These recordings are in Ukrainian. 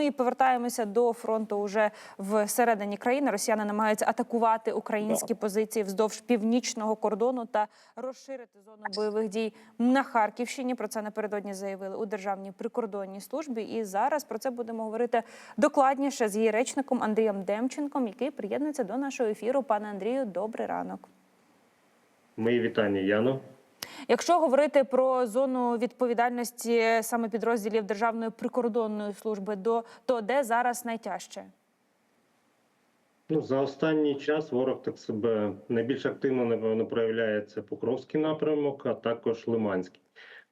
Ну і повертаємося до фронту уже всередині країни. Росіяни намагаються атакувати українські позиції вздовж північного кордону та розширити зону бойових дій на Харківщині. Про це напередодні заявили у державній прикордонній службі. І зараз про це будемо говорити докладніше з її речником Андрієм Демченком, який приєднується до нашого ефіру. Пане Андрію, добрий ранок. Мої вітання, Яно. Якщо говорити про зону відповідальності саме підрозділів Державної прикордонної служби, то де зараз найтяжче? Ну за останній час ворог так себе найбільш активно напевно проявляється Покровський напрямок, а також Лиманський.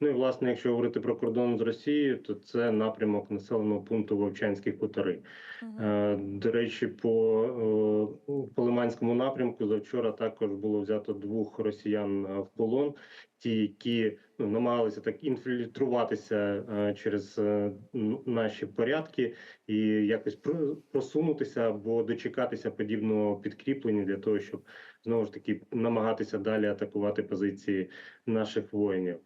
Ну і власне, якщо говорити про кордон з Росією, то це напрямок населеного пункту Вовчанські хутори. Е, До речі, по, е, по Лиманському напрямку завчора також було взято двох росіян е, в полон. Ті, які ну, намагалися так інфільтруватися е, через е, наші порядки і якось про- просунутися або дочекатися подібного підкріплення для того, щоб знову ж таки намагатися далі атакувати позиції наших воїнів.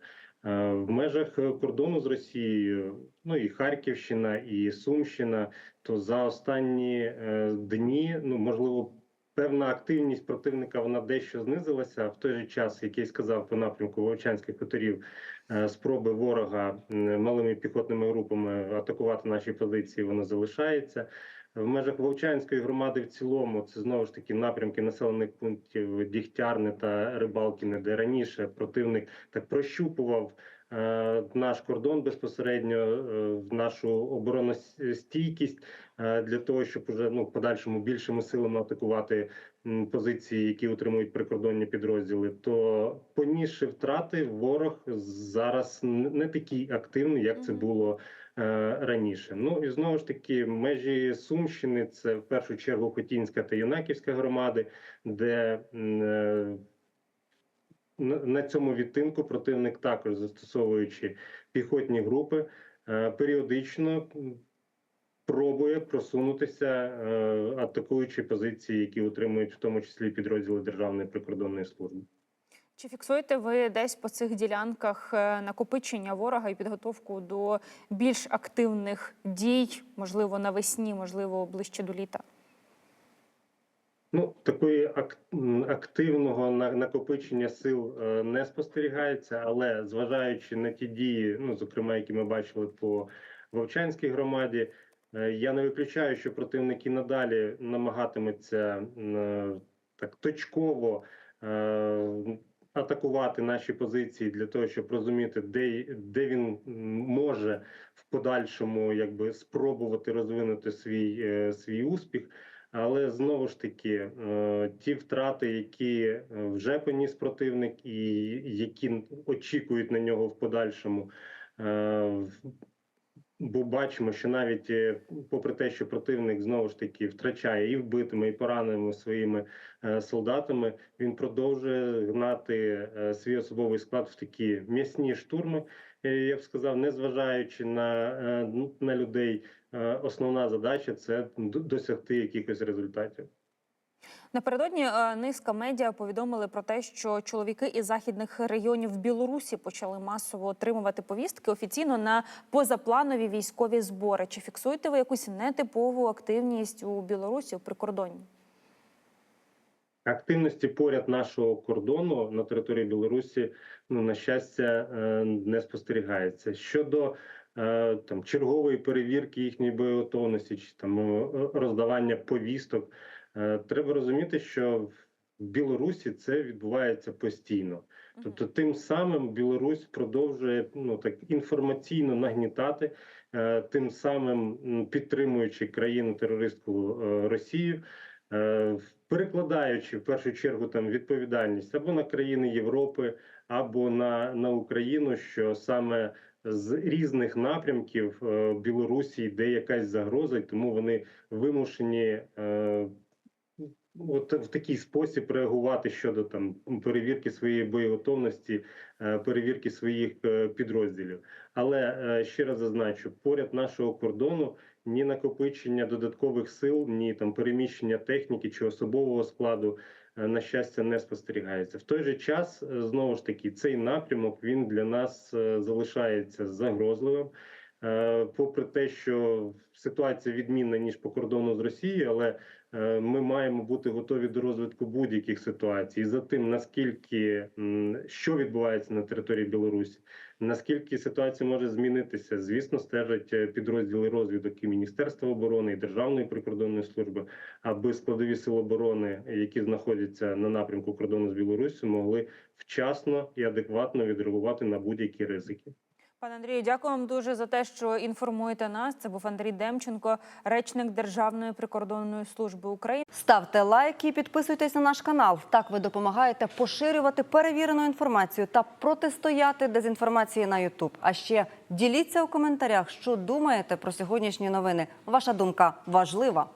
Е, В межах е, кордону з Росією, ну і Харківщина, і Сумщина, то за останні е, дні, ну можливо, певна активність противника вона дещо знизилася. В той же час, як я сказав, по напрямку Вовчанських хуторів, е, спроби ворога малими піхотними групами атакувати наші позиції, воно залишається. В межах Вовчанської громади в цілому це знову ж таки напрямки населених пунктів Дігтярне та Рибалкіне, де раніше противник так прощупував наш кордон безпосередньо е, в нашу обороностійкість е, для того, щоб уже ну подальшому більшими силами атакувати позиції, які утримують прикордонні підрозділи. То понісши втрати, ворог зараз не такий активний, як це було е, раніше. Ну і знову ж таки, межі Сумщини це в першу чергу Хотінська та Юнаківська громади, де е, на цьому відтинку противник також застосовуючи піхотні групи, е, періодично пробує просунутися, е, атакуючи позиції, які утримують в тому числі підрозділи Державної прикордонної служби. Чи фіксуєте ви десь по цих ділянках е, накопичення ворога і підготовку до більш активних дій, можливо, навесні, можливо, ближче до літа? Ну, такої ак- активного на- накопичення сил е, не спостерігається, але зважаючи на ті дії, ну зокрема, які ми бачили по Вовчанській громаді, е, я не виключаю, що противники надалі намагатиметься м, е, так точково атакувати наші позиції для того, щоб розуміти, де, де він може в подальшому якби спробувати розвинути свій, свій успіх. Але знову ж таки, е, ті втрати, які е, вже поніс противник, і які очікують на нього в подальшому. е, Бо бачимо, що навіть попри те, що противник знову ж таки втрачає і вбитими, і пораненими своїми солдатами, він продовжує гнати свій особовий склад в такі м'ясні штурми. Я б сказав, незважаючи на, е, на людей, е, основна задача це досягти якихось результатів. Напередодні е, низка медіа повідомили про те, що чоловіки із західних регіонів Білорусі почали масово отримувати повістки офіційно на позапланові військові збори. Чи фіксуєте ви якусь нетипову активність у Білорусі в прикордонні? Активності поряд нашого кордону на території Білорусі, ну на щастя, е, не спостерігається. Щодо е, там чергової перевірки їхньої боєготовності чи там е, роздавання повісток, треба розуміти, що в Білорусі це відбувається постійно. Тобто, тим самим Білорусь продовжує ну так інформаційно нагнітати, тим самим підтримуючи країну терористку Росію. Е, перекладаючи в першу чергу там відповідальність або на країни Європи, або на, на Україну, що саме з різних напрямків е, Білорусі йде якась загроза, і тому вони вимушені. От в такий спосіб реагувати щодо там перевірки своєї боєготовності, е, перевірки своїх е, підрозділів. Але е, ще раз зазначу, поряд нашого кордону ні накопичення додаткових сил, ні там переміщення техніки чи особового складу на щастя не спостерігається. В той же час знову ж таки цей напрямок він для нас залишається загрозливим. Попри те, що ситуація відмінна ніж по кордону з Росією, але ми маємо бути готові до розвитку будь-яких ситуацій. За тим, наскільки що відбувається на території Білорусі, наскільки ситуація може змінитися, звісно, стежать е, підрозділи розвідок і Міністерства оборони і Державної прикордонної служби, аби складові сил оборони, які знаходяться на напрямку кордону з Білоруссю, могли вчасно і адекватно відреагувати на будь-які ризики. Пане Андрію, дякую вам дуже за те, що інформуєте нас. Це був Андрій Демченко, речник Державної прикордонної служби України. Ставте лайки і підписуйтесь на наш канал. Так ви допомагаєте поширювати перевірену інформацію та протистояти дезінформації на Ютуб. А ще діліться у коментарях, що думаєте про сьогоднішні новини. Ваша думка важлива.